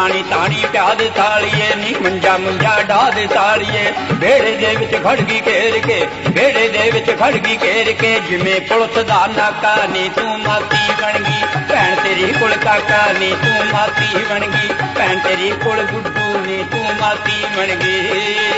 ਪਾਣੀ ਤਾਣੀ ਪਿਆ ਦੇ ਤਾਲੀਏ ਨੀ ਮੰਜਾ ਮੁੰਜਾ ਢਾ ਦੇ ਵੇੜੇ ਦੇ ਵਿੱਚ ਖੜ ਗਈ ਘੇਰ ਕੇ ਵੇੜੇ ਦੇ ਵਿੱਚ ਖੜ ਗਈ ਘੇਰ ਕੇ। ਜਿਵੇਂ ਪੁਲਿਸ ਦਾ ਨਾਕਾ, ਨੀ ਤੂੰ ਮਾਤੀ ਬਣ ਗਈ। ਭੈਣ ਤੇਰੀ ਕੋਲ ਕਾਕਾ, ਨੀ ਤੂੰ ਮਾਤੀ ਬਣ ਗਈ। ਭੈਣ ਤੇਰੀ ਕੋਲ ਗੁੱਡੂ, ਨੀ ਤੂੰ ਮਾਤੀ ਬਣ ਗਈ।